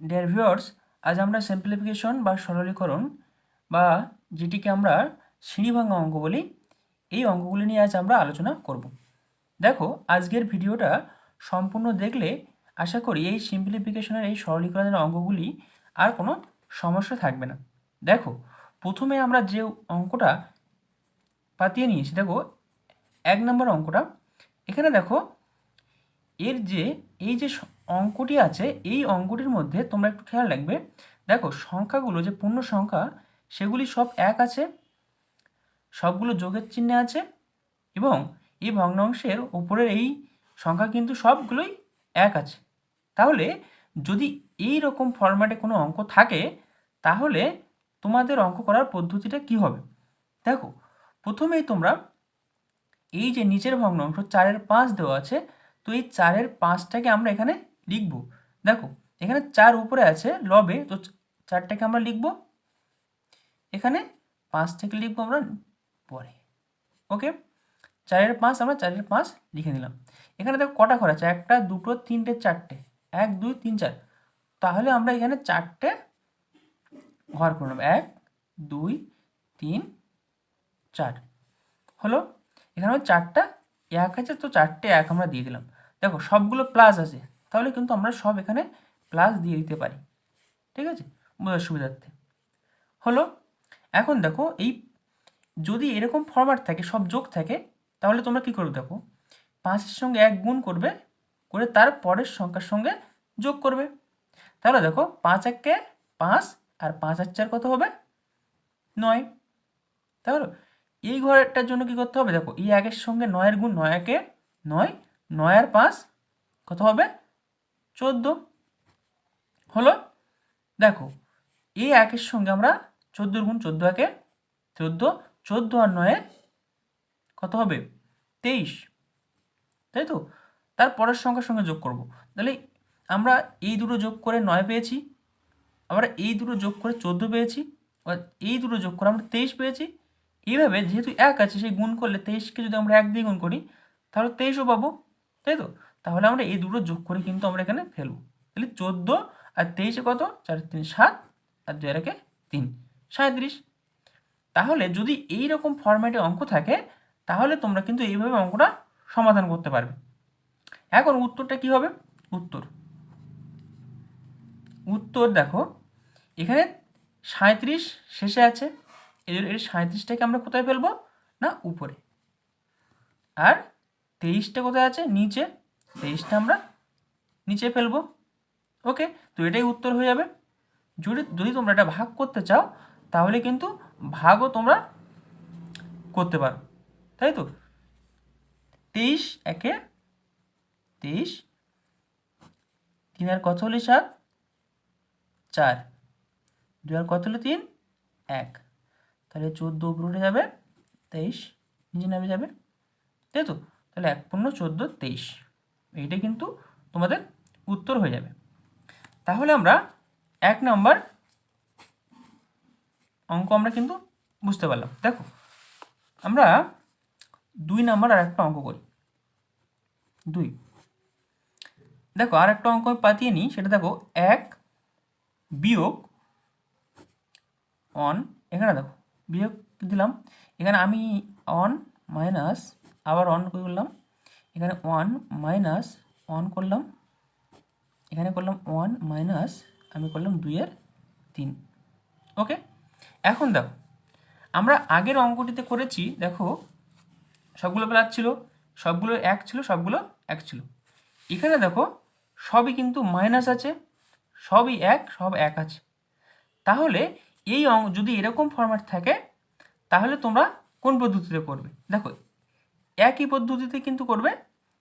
Dear viewers আজ আমরা simplification বা সরলীকরণ বা যেটিকে আমরা সিঁড়িভাঙা অঙ্ক বলি, এই অঙ্কগুলি নিয়ে আজ আমরা আলোচনা করব। দেখো, আজকের ভিডিওটা সম্পূর্ণ দেখলে আশা করি এই সিম্পলিফিকেশনের এই সরলীকরণের অঙ্কগুলি আর কোনো সমস্যা থাকবে না। দেখো, প্রথমে আমরা যে অঙ্কটা পাতিয়ে নিয়েছি, দেখো, এক নম্বর অঙ্কটা, এখানে দেখো এর যে, এই যে অঙ্কটি আছে, এই অঙ্কটির মধ্যে তোমরা একটু খেয়াল রাখবে। দেখো, সংখ্যাগুলো যে পূর্ণ সংখ্যা, সেগুলি সব এক আছে, সবগুলো যোগের চিহ্নে আছে, এবং এই ভগ্নাংশের উপরের এই সংখ্যা কিন্তু সবগুলোই এক আছে। তাহলে, যদি এই রকম ফরম্যাটে কোনো অঙ্ক থাকে, তাহলে তোমাদের অঙ্ক করার পদ্ধতিটা কি হবে? দেখো, প্রথমেই তোমরা এই যে নিচের ভগ্নাংশ, চারের পাঁচ দেওয়া আছে তো এই চারের পাঁচটাকে আমরা এখানে লিখব। দেখো, এখানে চার উপরে আছে লবে, তো চারটাকে আমরা লিখব। এখানে পাঁচ থেকে লিখব আমরা পরে। ওকে? চারের পাঁচ, আমরা চারের পাঁচ লিখে নিলাম। এখানে দেখো কটা ঘর আছে? একটা, দুটো, তিনটে, চারটে। এক, দুই, তিন, চার। তাহলে আমরা এখানে চারটে ঘর করে নেব। এক, দুই, তিন, চার। হলো? এখানে চারটা এক আছে, তো চারটে এক আমরা দিয়ে দিলাম। দেখো সবগুলো প্লাস আছে, তাহলে কিন্তু আমরা সব এখানে প্লাস দিয়ে দিতে পারি। ঠিক আছে? বোঝার সুবিধার্থে। হলো, এখন দেখো এই যদি এরকম ফরম্যাট থাকে, সব যোগ থাকে, তাহলে তোমরা কি করবে দেখো? পাঁচের সঙ্গে এক গুণ করবে, করে তার পরের সংখ্যার সঙ্গে যোগ করবে। তাহলে দেখো পাঁচ একে পাঁচ, আর পাঁচ আর চার কত হবে? নয়। তাহলে এই ঘরেরটার জন্য কি করতে হবে? দেখো এই একের সঙ্গে নয়ের গুণ নয় একে নয় নয় আর পাঁচ, কত হবে? চোদ্দ। হলো, দেখো এই একের সঙ্গে আমরা চোদ্দোর গুণ চোদ্দ একে চোদ্দ চোদ্দ আর নয়ে কত হবে? তেইশ। তাই তো? তার পরের সংখ্যার সঙ্গে যোগ করব। তাহলে আমরা এই দুটো যোগ করে নয় পেয়েছি আমরা এই দুটো যোগ করে চোদ্দ পেয়েছি এই দুটো যোগ করে আমরা তেইশ পেয়েছি। এইভাবে যেহেতু এক আছে, সেই গুণ করলে তেইশকে যদি আমরা এক দিয়ে গুণ করি, তাহলে তেইশও পাবো। তাই তো? তাহলে আমরা এই দুটো যোগ করে কিন্তু আমরা এখানে ফেলব। তাহলে চোদ্দ আর তেইশে কত? চার, তিন, সাত আর দুই একে তিন। সাঁত্রিশ। তাহলে যদি এই রকম ফরম্যাটে অঙ্ক থাকে, তাহলে তোমরা কিন্তু এইভাবে অঙ্কটা সমাধান করতে পারবে। এখন উত্তরটা কি হবে? উত্তর। উত্তর দেখো, এখানে সাঁত্রিশ শেষে আছে। এর সাঁত্রিশটাকে আমরা কোথায় ফেলব? না, উপরে। আর তেইশটা কোথায় আছে? নিচে। তেইশটা আমরা নিচে ফেলব। ওকে, তো এটাই উত্তর হয়ে যাবে। যদি যদি তোমরা এটা ভাগ করতে চাও, তাহলে কিন্তু ভাগও তোমরা করতে পারো। তাই তো? তেইশ একে, তেইশ, তিন আর কত হলে সাত? চার। দুই আর কত হলে তিন? এক। তাহলে চোদ্দ উপরে যাবে, তেইশ, নিচে নামে যাবে। তাই তো? তাহলে এক পূর্ণ চোদ্দ তেইশ। এইটা কিন্তু তোমাদের উত্তর হয়ে যাবে। তাহলে আমরা এক নম্বর অঙ্ক আমরা কিন্তু বুঝতে পারলাম। দেখো, আমরা দুই নাম্বার আর একটা অঙ্ক করি। দুই। দেখো আর একটা অঙ্ক পাতিয়ে নিই। সেটা দেখো, এক বিয়োগ অন এখানে দেখো, বিয়োগ দিলাম। এখানে আমি অন মাইনাস আবার অন করলাম? এখানে ওয়ান মাইনাস অন করলাম। এখানে করলাম ওয়ান মাইনাস আমি করলাম দুইয়ের তিন। ওকে এখন দেখো, আমরা আগের অঙ্কটিতে করেছি, দেখো, সবগুলো প্লাস ছিল, সবগুলো এক ছিল, সবগুলো এক ছিল। এখানে দেখো, সবই কিন্তু মাইনাস আছে, সবই এক, সব এক আছে। তাহলে এই অঙ্ক যদি এরকম ফরম্যাট থাকে, তাহলে তোমরা কোন পদ্ধতিতে করবে? দেখো একই পদ্ধতিতে কিন্তু করবে,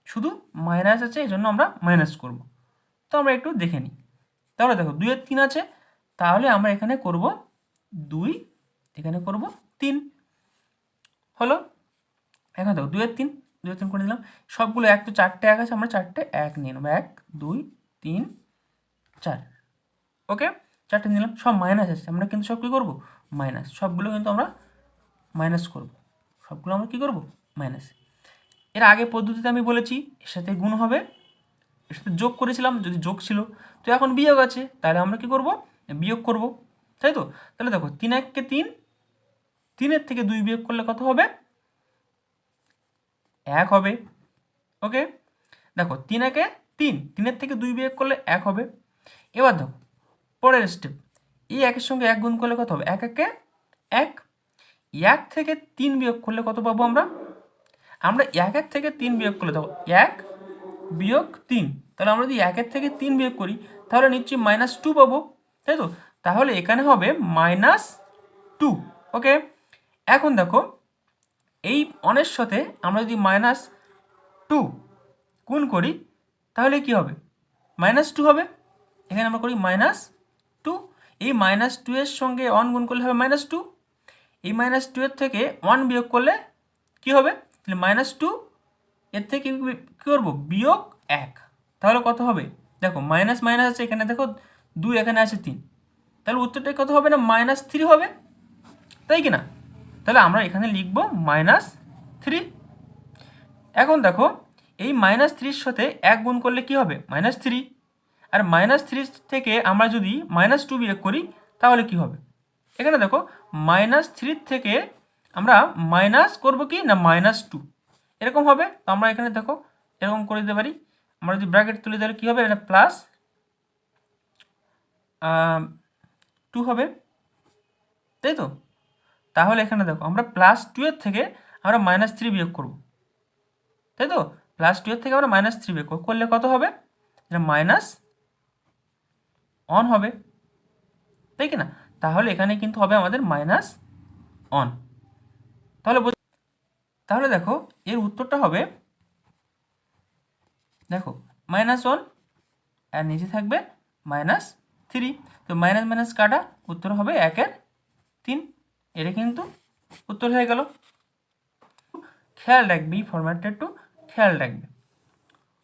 শুধু মাইনাস আছে এই জন্য আমরা মাইনাস করব। তো আমরা একটু দেখে নিই। তাহলে দেখো, দুই দুইয়ের তিন আছে, তাহলে আমরা এখানে করব দুই, এখানে করব তিন। হলো? এখন দেখো, দুই দুইয়ের তিন, দুই দুইয়ের তিন করে দিলাম সবগুলো এক তো চারটে এক আছে, আমরা চারটে এক নিয়ে নেব। এক, দুই, তিন, চার। ওকে? চারটে নিলাম, সব মাইনাস আছে। আমরা কিন্তু সব কী করব? মাইনাস সবগুলো কিন্তু আমরা মাইনাস করব। সবগুলো আমরা কী করব? মাইনাস এর আগে পদ্ধতিতে আমি বলেছি, এর সাথে গুণ হবে। এর সাথে যোগ করেছিলাম, যদি যোগ ছিল। তো এখন বিয়োগ আছে, তাহলে আমরা কি করব? বিয়োগ করব। তাই তো? তাহলে দেখো, তিন এককে তিন, তিনের থেকে দুই বিয়োগ করলে কত হবে? এক হবে। ওকে? দেখো, তিন একে তিন, তিনের থেকে দুই বিয়োগ করলে এক হবে। এবার দেখো, পরের স্টেপ এই একের সঙ্গে এক গুণ করলে কত হবে? এক একে এক। এক থেকে তিন বিয়োগ করলে কত পাবো আমরা? আমরা একের থেকে তিন বিয়োগ করলে দেখো, এক বিয়োগ তিন। তাহলে আমরা যদি একের থেকে তিন বিয়োগ করি, তাহলে নিশ্চয়ই মাইনাস টু পাবো, তাই তো? তাহলে এখানে হবে মাইনাস টু ওকে এখন দেখো, এই অনের সাথে আমরা যদি মাইনাস টু গুণ করি, তাহলে কি হবে? মাইনাস টু হবে। এখানে আমরা করি মাইনাস টু এই মাইনাস টু এর সঙ্গে অন গুণ করলে হবে মাইনাস টু এই মাইনাস টু এর থেকে ওয়ান বিয়োগ করলে কি হবে? তাহলে মাইনাস টু এর থেকে কী করব? বিয়োগ এক। তাহলে কত হবে? দেখো মাইনাস মাইনাস আছে এখানে, দেখো, দুই এখানে আছে তিন। তাহলে উত্তরটা কত হবে না? মাইনাস থ্রি হবে। তাই কি না? তাহলে আমরা এখানে লিখব মাইনাস থ্রি এখন দেখো, এই মাইনাস থ্রির সাথে এক গুণ করলে কি হবে? মাইনাস থ্রি আর মাইনাস থ্রি থেকে আমরা যদি মাইনাস টু বিয়োগ করি, তাহলে কি হবে? এখানে দেখো মাইনাস থ্রির থেকে আমরা মাইনাস করব কি না মাইনাস টু এরকম হবে। তো আমরা এখানে দেখো, এরকম করে দিতে পারি। আমরা যদি ব্র্যাকেট তুলে দিলে কী হবে? এটা প্লাস টু হবে। তাই তো? তাহলে এখানে দেখো, আমরা প্লাস টু এর থেকে আমরা মাইনাস থ্রি বিয়োগ করব। তাই তো? প্লাস টু এর থেকে আমরা মাইনাস থ্রি বিয়োগ করলে কত হবে? এটা মাইনাস অন হবে। তাই কি না? তাহলে এখানে কিন্তু হবে আমাদের মাইনাস অন তাহলে তাহলে দেখো, এর উত্তরটা হবে, দেখো মাইনাস ওয়ান আর নিচে থাকবে মাইনাস থ্রি তো মাইনাস মাইনাস কাটা, উত্তর হবে একের তিন। এটা কিন্তু উত্তর হয়ে গেল। খেয়াল রাখবে এই ফরম্যাটটা একটু খেয়াল রাখবে।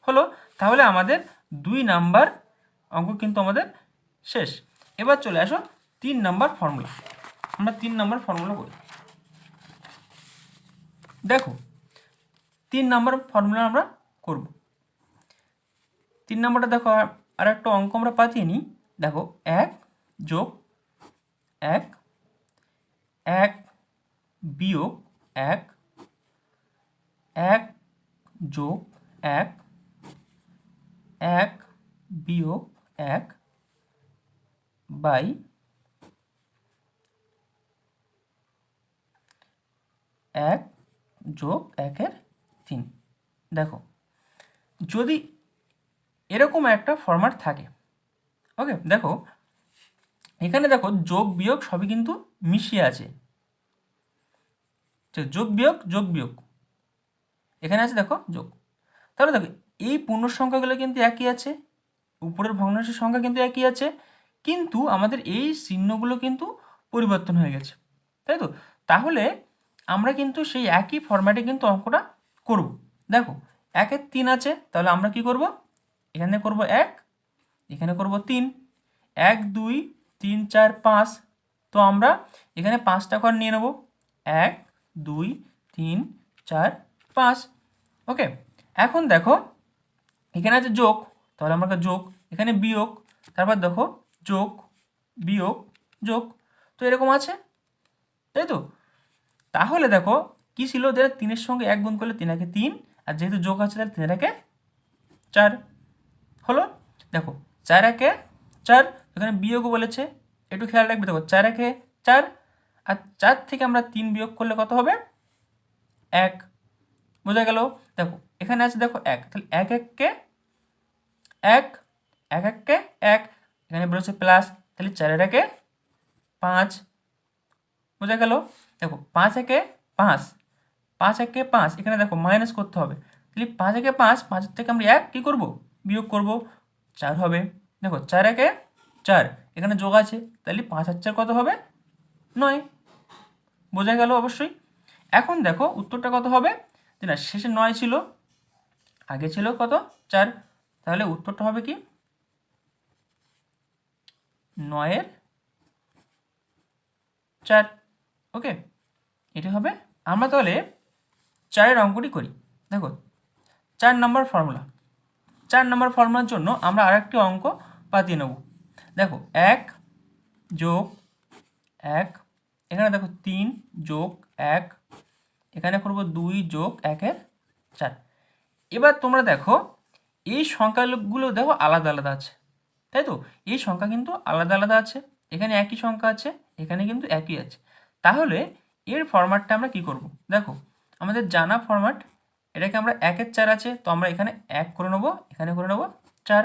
হলো, তাহলে আমাদের দুই নাম্বার অঙ্ক কিন্তু আমাদের শেষ। এবার চলে আসো, তিন নাম্বার ফর্মুলা আমরা তিন নাম্বার ফর্মুলা করি দেখো, তিন নাম্বার ফর্মুলা আমরা করব। তিন নাম্বারটা দেখো, আর একটা অঙ্ক আমরা পাতিয়ে নিই। দেখো, এক যোগ এক এক বিয়োগ এক এক যোগ এক এক বিয়োগ এক বাই এক যোগ একের তিন। দেখো, যদি এরকম একটা ফরম্যাট থাকে ওকে দেখো, এখানে দেখো যোগ বিয়োগ সবই কিন্তু মিশিয়ে আছে। যোগ বিয়োগ যোগ বিয়োগ। এখানে আছে দেখো যোগ। তাহলে দেখো, এই পূর্ণ সংখ্যাগুলো কিন্তু একই আছে, উপরের ভগ্নাংশের সংখ্যা কিন্তু একই আছে, কিন্তু আমাদের এই চিহ্নগুলো কিন্তু পরিবর্তন হয়ে গেছে। তাই তো? তাহলে আমরা কিন্তু সেই একই ফরম্যাটে কিন্তু অঙ্কটা করব। দেখো একের তিন আছে, তাহলে আমরা কি করব? এখানে করব এক, এখানে করব তিন। এক, দুই, তিন, চার, পাঁচ। তো আমরা এখানে পাঁচটা ঘর নিয়ে নেব। এক, দুই, তিন, চার, পাঁচ। ওকে এখন দেখো, এখানে আছে যোগ, তাহলে আমরা যোগ, এখানে বিয়োগ, তারপর দেখো যোগ, বিয়োগ, যোগ। তো এরকম আছে, তাই তো? তাহলে দেখো, কি ছিল যে তিনের সঙ্গে এক গুণ করলে তিনাকে তিন, আর যেহেতু যোগ আছে তাহলে তিনাকে চার। হলো? দেখো, চার একে চার, এখানে বিয়োগও বলেছে। একটু খেয়াল রাখবে, দেখো, চার একে চার, আর চার থেকে আমরা তিন বিয়োগ করলে কত হবে? এক। বোঝা গেল? দেখো, এখানে আছে, দেখো, এক। তাহলে এক এককে এক এক এককে এক, এখানে বলেছে প্লাস, তাহলে চারের একে পাঁচ। বোঝা গেল? দেখো পাঁচ একে পাঁচ পাঁচ একে পাঁচ, এখানে দেখো মাইনাস করতে হবে। তাহলে পাঁচ একে পাঁচ, পাঁচের থেকে আমরা এক কী করব? বিয়োগ করব। চার হবে। দেখো চার একে চার, এখানে যোগ আছে। তাহলে পাঁচ আর চার কত হবে? নয়। বোঝা গেল অবশ্যই? এখন দেখো উত্তরটা কত হবে? যে না, শেষে নয় ছিল, আগে ছিল কত? চার। তাহলে উত্তরটা হবে কি? নয়ের চার। ওকে? এটি হবে। আমরা তাহলে চারের অঙ্কটি করি। দেখো, চার নম্বর ফর্মুলা। চার নম্বর ফর্মুলার জন্য আমরা আরেকটি অঙ্ক পাতিয়ে নেব। দেখো, এক যোগ এক, এখানে দেখো তিন যোগ এক, এখানে করব দুই যোগ একের চার। এবার তোমরা দেখো, এই সংখ্যাগুলো দেখো আলাদা আলাদা আছে, তাই তো? এই সংখ্যা কিন্তু আলাদা আলাদা আছে, এখানে একই সংখ্যা আছে, এখানে কিন্তু একই আছে। তাহলে এর ফরম্যাটটা আমরা কি করব? দেখো, আমাদের জানা ফরম্যাট এটাকে আমরা একের চার আছে, তো আমরা এখানে এক করে নেব, এখানে করে নেব চার।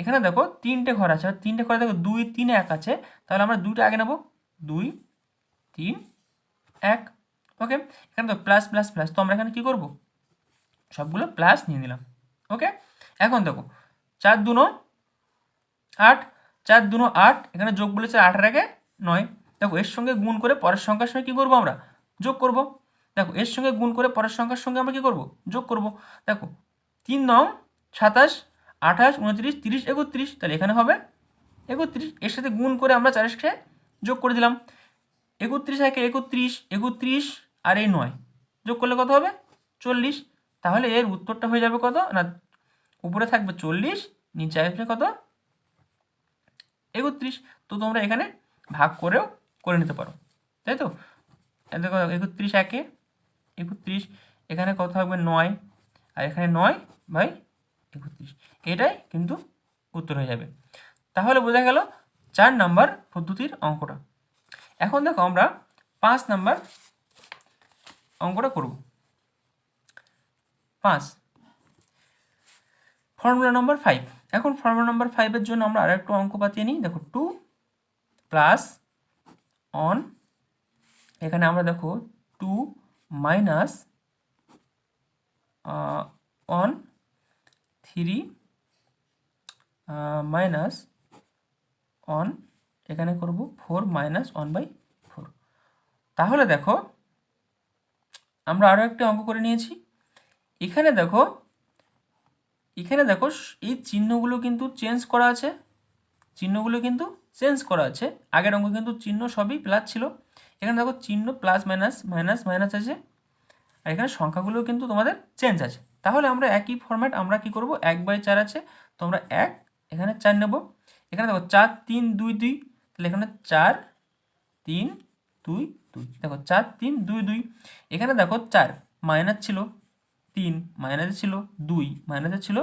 এখানে দেখো তিনটে ঘর আছে তিনটে ঘরে দেখো দুই, তিন, এক আছে। তাহলে আমরা দুইটা আগে নেব, দুই, তিন, এক। ওকে এখানে তো প্লাস প্লাস প্লাস তো আমরা এখানে কী করব? সবগুলো প্লাস নিয়ে নিলাম। ওকে এখন দেখো, চার দুনো আট, চার দুনো আট, এখানে যোগ বলেছে আটের আগে নয়। দেখো, এর সঙ্গে গুণ করে পরের সংখ্যার সঙ্গে কী করব আমরা? যোগ করব। দেখো, এর সঙ্গে গুণ করে পরের সংখ্যার সঙ্গে আমরা কী করব? যোগ করব। দেখো, তিন নং, সাতাশ, আঠাশ, উনত্রিশ, তিরিশ, একত্রিশ, তাহলে এখানে হবে একত্রিশ। এর সাথে গুণ করে আমরা চারের যোগ করে দিলাম। একত্রিশ একে একত্রিশ একত্রিশ আর এই নয়। যোগ করলে কত হবে? চল্লিশ। তাহলে এর উত্তরটা হয়ে যাবে কত? না, উপরে থাকবে চল্লিশ, নিচে আসবে কত? একত্রিশ। তো তোমরা এখানে ভাগ করেও করে নিতে পারো। তাই তো? দেখো, একত্রিশ একে, একত্রিশ, এখানে কত থাকবে? নয়। আর এখানে নয় বাই একত্রিশ। এটাই কিন্তু উত্তর হয়ে যাবে। তাহলে বোঝা গেল চার নাম্বার পদ্ধতির অঙ্কটা। এখন দেখো আমরা পাঁচ নাম্বার অঙ্কটা করব। পাঁচ। ফর্মুলা নম্বর ফাইভ এখন ফর্মুলা নম্বর ফাইভের জন্য আমরা আরেকটু অঙ্ক পাতিয়ে নিই। দেখো টু প্লাস অন এখানে আমরা দেখো two minus one three minus one এখানে করব four minus one by four তাহলে দেখো, আমরা আরও একটি অঙ্ক করে নিয়েছি। এখানে দেখো এখানে দেখো, এই চিহ্নগুলো কিন্তু চেঞ্জ করা আছে। চিহ্নগুলো কিন্তু চেঞ্জ করা আছে। আগের অঙ্ক কিন্তু চিহ্ন সবই প্লাস ছিল। এখানে দেখো চিহ্ন প্লাস মাইনাস মাইনাস মাইনাস আছে। আর এখানে সংখ্যাগুলো কিন্তু তোমাদের চেঞ্জ আছে। তাহলে আমরা একই ফরম্যাট আমরা কি করব? এক বাই চার আছে। তোমরা এক, এখানে চার নেব। এখানে দেখো চার, তিন, দুই দুই। তাহলে এখানে চার, তিন, দুই দুই। দেখো চার, তিন, দুই দুই। এখানে দেখো চার মাইনাস ছিল তিন মাইনাসে ছিল দুই মাইনাসে ছিল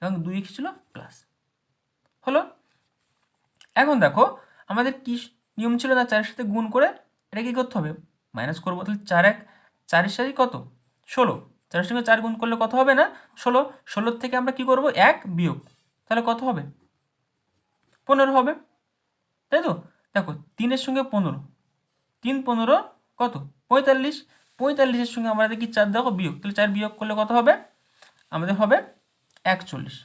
এবং দুই ছিল? প্লাস হলো এখন দেখো, আমাদের কি নিয়ম ছিল না চারের সাথে গুণ করে? এটা কী করতে হবে? মাইনাস করব, তাহলে চার এক চারের সাথে কত? ষোলো। চারের সঙ্গে চার গুণ করলে কত হবে না? ষোলো। ষোলোর থেকে আমরা কি করব? এক বিয়োগ। তাহলে কত হবে? পনেরো হবে। তাই তো? দেখো, তিনের সঙ্গে পনেরো। তিন, পনেরো কত? পঁয়তাল্লিশ। পঁয়তাল্লিশের সঙ্গে আমরা দেখি চার দেখো, বিয়োগ। তাহলে চার বিয়োগ করলে কত হবে? আমাদের হবে একচল্লিশ।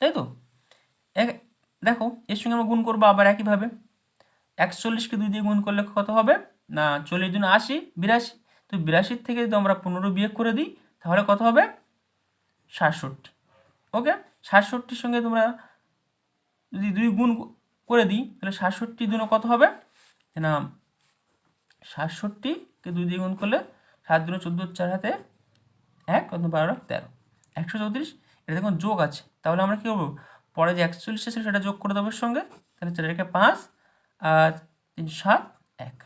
তাই তো? এক দেখো, এর সঙ্গে আমরা গুণ করব আবার একইভাবে। একচল্লিশকে দুই দিয়ে গুণ করলে কত হবে? না, চল্লিশ দিন আশি, বিরাশি। তো বিরাশির থেকে যদি আমরা পনেরো বিয়োগ করে দিই, তাহলে কত হবে? সাতষট্টি। ওকে? সাতষট্টির সঙ্গে তোমরা যদি দুই গুণ করে দিই, তাহলে সাতষট্টি দিনও কত হবে? না সাতষট্টিকে দুই দিয়ে গুণ করলে সাত দিনে চোদ্দ, চার হাতে এক, কত বারো, তেরো। একশো চৌত্রিশ। এটা দেখুন, যোগ আছে। তাহলে আমরা কী করব? পরে যে একচল্লিশ ছিল সেটা যোগ করে দেবো সঙ্গে। তাহলে চার একে পাঁচ আর তিন, সাত, এক।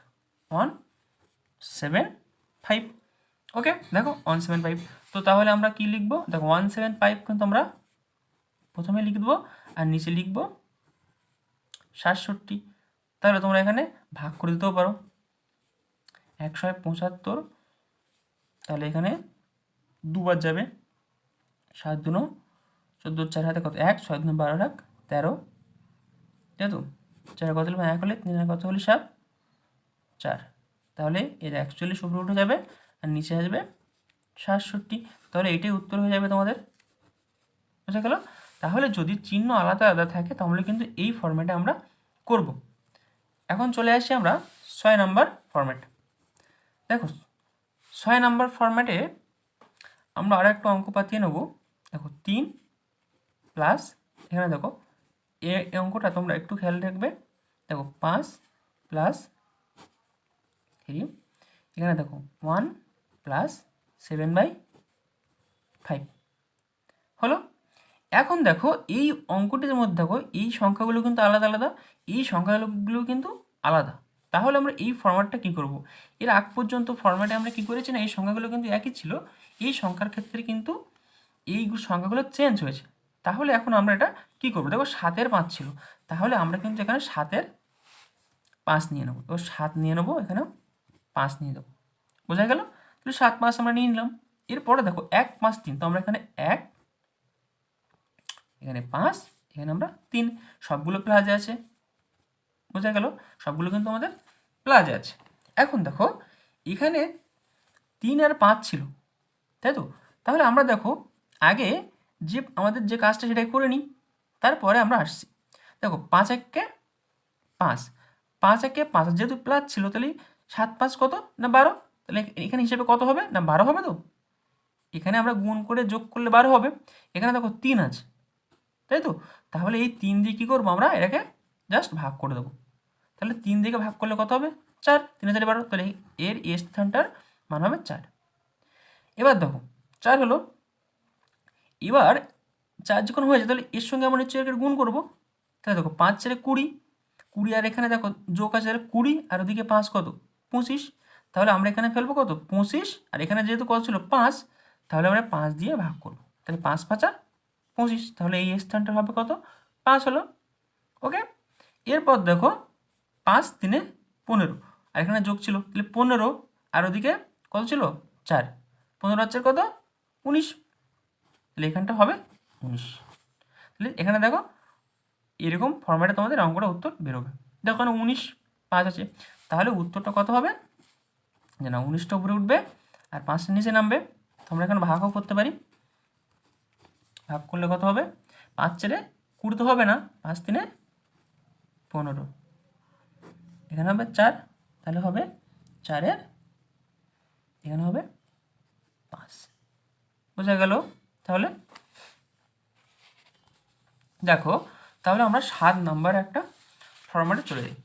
ওয়ান সেভেন ফাইভ ওকে দেখো ওয়ান সেভেন ফাইভ তো তাহলে আমরা কি লিখব? দেখো ওয়ান সেভেন ফাইভ কিন্তু আমরা প্রথমে লিখে দেবো আর নিচে লিখব সাতষট্টি। তাহলে তোমরা এখানে ভাগ করে দিতেও পারো। একশো পঁচাত্তর, তাহলে এখানে দুবার যাবে। সাত দুনো চোদ্দ চার হাতে কত? এক, ছয় দুনো বারো লাখ তেরো। ঠিক তো চার কত হলে এক হলে তিন কত হলে সাত? চার। তাহলে এর একচল্লিশ উপরে উঠে যাবে আর নিচে আসবে সাতষট্টি। তাহলে এটাই উত্তর হয়ে যাবে তোমাদের। বুঝা গেল? তাহলে যদি চিহ্ন আলাদা আলাদা থাকে, তাহলে কিন্তু এই ফর্ম্যাটে আমরা করব। এখন চলে আসি আমরা ছয় নাম্বার ফর্ম্যাট দেখো, ছয় নাম্বার ফর্ম্যাটে আমরা আরও একটা অঙ্ক পাতিয়ে নেব। দেখো, তিন প্লাস এখানে দেখো, এ অঙ্কটা তোমরা একটু খেয়াল রাখবে। দেখো, পাঁচ প্লাস থ্রি, এখানে দেখো, one plus seven by five. হলো? এখন দেখো, এই অঙ্কটির মধ্যে দেখো, এই সংখ্যাগুলো কিন্তু আলাদা আলাদা, এই সংখ্যাগুলো কিন্তু আলাদা। তাহলে আমরা এই ফরম্যাটটা কি করব? এর আগ পর্যন্ত ফরম্যাটে আমরা কি করেছি না, এই সংখ্যাগুলো কিন্তু একই ছিল। এই সংখ্যার ক্ষেত্রে কিন্তু এই সংখ্যাগুলো চেঞ্জ হয়েছে। তাহলে এখন আমরা এটা কি করব? দেখো সাতের পাঁচ ছিল। তাহলে আমরা কিন্তু এখানে সাতের পাঁচ নিয়ে নেব। তো সাত নিয়ে নেব, এখানে পাঁচ নিয়ে দেবো। বোঝা গেল? তাহলে সাত পাঁচ আমরা নিয়ে নিলাম। এরপরে দেখো এক পাঁচ তিন, তো আমরা এখানে এক, এখানে পাঁচ, এখানে আমরা তিন। সবগুলো প্লাজে আছে। বোঝা গেল? সবগুলো কিন্তু আমাদের প্লাজে আছে। এখন দেখো, এখানে তিন আর পাঁচ ছিল। তাই তো? তাহলে আমরা দেখো, আগে যে আমাদের যে কাজটা সেটাই করে নিই, তারপরে আমরা আসছি। দেখো, পাঁচ এককে পাঁচ। পাঁচ একে পাঁচ, যেহেতু প্লাস ছিল, তাহলে সাত পাঁচ কত? না বারো? তাহলে এখানে হিসেবে কত হবে? না বারো হবে তো? এখানে আমরা গুণ করে যোগ করলে বারো হবে। এখানে দেখো তিন আছে, তাই তো? তাহলে এই তিন দিয়ে কী করব আমরা? এটাকে জাস্ট ভাগ করে দেবো। তাহলে তিন দিকে ভাগ করলে কত হবে? চার। তিন হাজার বারো। তাহলে এর এ স্থানটার মান হবে চার। এবার দেখো, চার হলো এবার চার যখন হয়েছে তাহলে এর সঙ্গে আমরা এর গুণ করব। তাহলে দেখো, পাঁচ চারে কুড়ি কুড়ি আর এখানে দেখো, যোগ আছে তাহলে কুড়ি, আর ওদিকে পাঁচ কত? পঁচিশ। তাহলে আমরা এখানে ফেলব কত? পঁচিশ। আর এখানে যেহেতু কত ছিল? পাঁচ। তাহলে আমরা পাঁচ দিয়ে ভাগ করব। তাহলে পাঁচ পাঁচা পঁচিশ। তাহলে এই স্থানটা হবে কত? পাঁচ হলো। ওকে? এরপর দেখো, পাঁচ তিনে পনেরো। আর এখানে যোগ ছিল, তাহলে পনেরো। আর ওদিকে কত ছিল? চার। পনেরো হচ্ছে কত? উনিশ। তাহলে এখানটা হবে উনিশ। তাহলে এখানে দেখো এরকম ফর্ম্যাটে তোমাদের অঙ্কটা উত্তর বেরোবে। দেখো এখানে উনিশ পাঁচ আছে। তাহলে উত্তরটা কত হবে? যে না উনিশটা উপরে উঠবে আর পাঁচটা নিচে নামবে। তোমরা এখানে ভাগও করতে পারি। ভাগ করলে কত হবে? পাঁচ চেরে কুড়ি তো হবে না। পাঁচ তিনে পনেরো। এখানে হবে চার। তাহলে হবে চারের, এখানে হবে পাঁচ। বোঝা গেল? তাহলে দেখো, তাহলে আমরা সাত নাম্বার একটা ফরম্যাটে চলে যাই।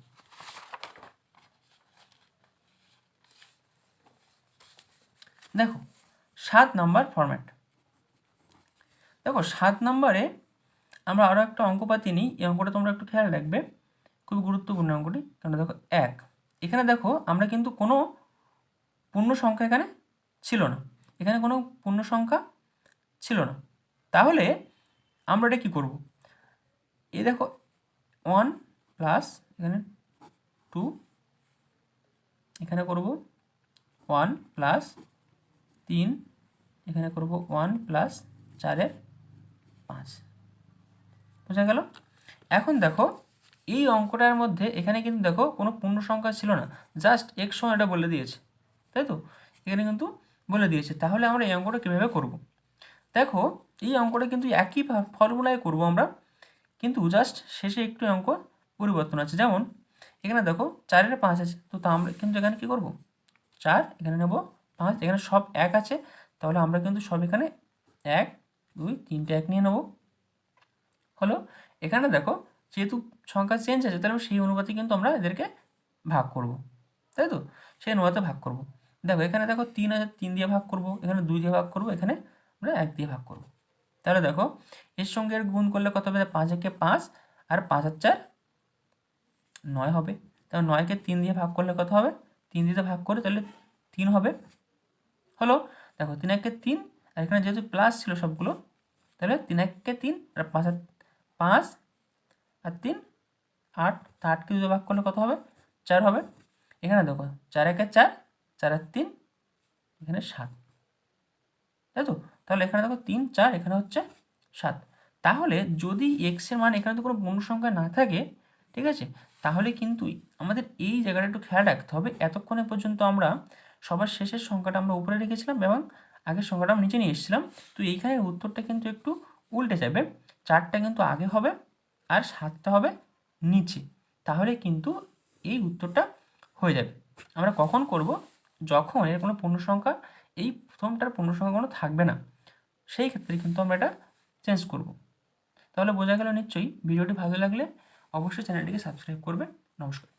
দেখো, সাত নাম্বার ফরম্যাট দেখো, সাত নাম্বারে আমরা আরও একটা অঙ্ক পাতি নিই। এই অঙ্কটা তোমরা একটু খেয়াল রাখবে খুবই গুরুত্বপূর্ণ অঙ্কটি। কারণ দেখো, এক। এখানে দেখো, আমরা কিন্তু কোনো পূর্ণ সংখ্যা এখানে ছিল না। এখানে কোনো পূর্ণ সংখ্যা ছিল না। তাহলে আমরা এটা কী করব? এ দেখো ওয়ান প্লাস এখানে টু এখানে করব ওয়ান প্লাস তিন, এখানে করব ওয়ান প্লাস চারের পাঁচ। বোঝা গেল? এখন দেখো, এই অঙ্কটার মধ্যে এখানে কিন্তু দেখো কোনো পূর্ণ সংখ্যা ছিল না। জাস্ট এক সময় এটা বলে দিয়েছে, তাই তো? এখানে কিন্তু বলে দিয়েছে। তাহলে আমরা এই অঙ্কটা কীভাবে করব? দেখো, এই অঙ্কটা কিন্তু একই ফর্মুলায় করব আমরা, কিন্তু জাস্ট শেষে একটু অঙ্ক পরিবর্তন আছে। যেমন, এখানে দেখো চারের পাঁচ আছে, তো তা আমরা কিন্তু এখানে কী করব? চার, এখানে নেব পাঁচ, এখানে সব এক আছে, তাহলে আমরা কিন্তু সব এখানে এক, দুই, তিনটে এক নিয়ে নেব। হলো, এখানে দেখো, যেহেতু সংখ্যা চেঞ্জ আছে, তাহলে সেই অনুপাতে কিন্তু আমরা এদেরকে ভাগ করব, তাই তো? সেই অনুপাতে ভাগ করব। দেখো, এখানে দেখো তিন আছে, তিন দিয়ে ভাগ করব, এখানে দুই দিয়ে ভাগ করব, এখানে আমরা এক দিয়ে ভাগ করব। তাহলে দেখো, এর সঙ্গে এর গুণ করলে কত হবে? পাঁচ একে পাঁচ আর পাঁচ আর চার নয় হবে। তাহলে নয়কে তিন দিয়ে ভাগ করলে কত হবে? তিন দিয়ে ভাগ করে, তাহলে তিন হবে। হলো, দেখো, তিন একে তিন, আর এখানে যেহেতু প্লাস ছিল সবগুলো, তাহলে তিন একে তিন আর পাঁচ হাজার পাঁচ আর পাঁচ আর তিন, আট, তা আটকে দুটো ভাগ করলে কত হবে? চার হবে। এখানে দেখো, চার একে চার চার আর তিন, এখানে সাত। তাই তো? তাহলে এখানে দেখো তিন, চার, এখানে হচ্ছে সাত। তাহলে যদি এক্সের মান এখানে তো কোনো পূর্ণ সংখ্যা না থাকে, ঠিক আছে? তাহলে কিন্তু আমাদের এই জায়গাটা একটু খেয়াল রাখতে হবে। এতক্ষণে পর্যন্ত আমরা সবার শেষের সংখ্যাটা আমরা উপরে রেখেছিলাম এবং আগের সংখ্যাটা আমরা নিচে নিয়ে এসেছিলাম। তো এইখানে উত্তরটা কিন্তু একটু উল্টে যাবে। চারটা কিন্তু আগে হবে আর সাতটা হবে নিচে। তাহলে কিন্তু এই উত্তরটা হয়ে যাবে। আমরা কখন করব? যখন এর কোনো পূর্ণ সংখ্যা এই প্রথমটার পূর্ণ সংখ্যা কোনো থাকবে না। সেই ক্ষেত্রে কিন্তু আমরা এটা চেঞ্জ করব। তাহলে বোঝা গেল নিশ্চয়ই। ভিডিওটি ভালো লাগলে অবশ্যই চ্যানেলটিকে সাবস্ক্রাইব করবে নমস্কার।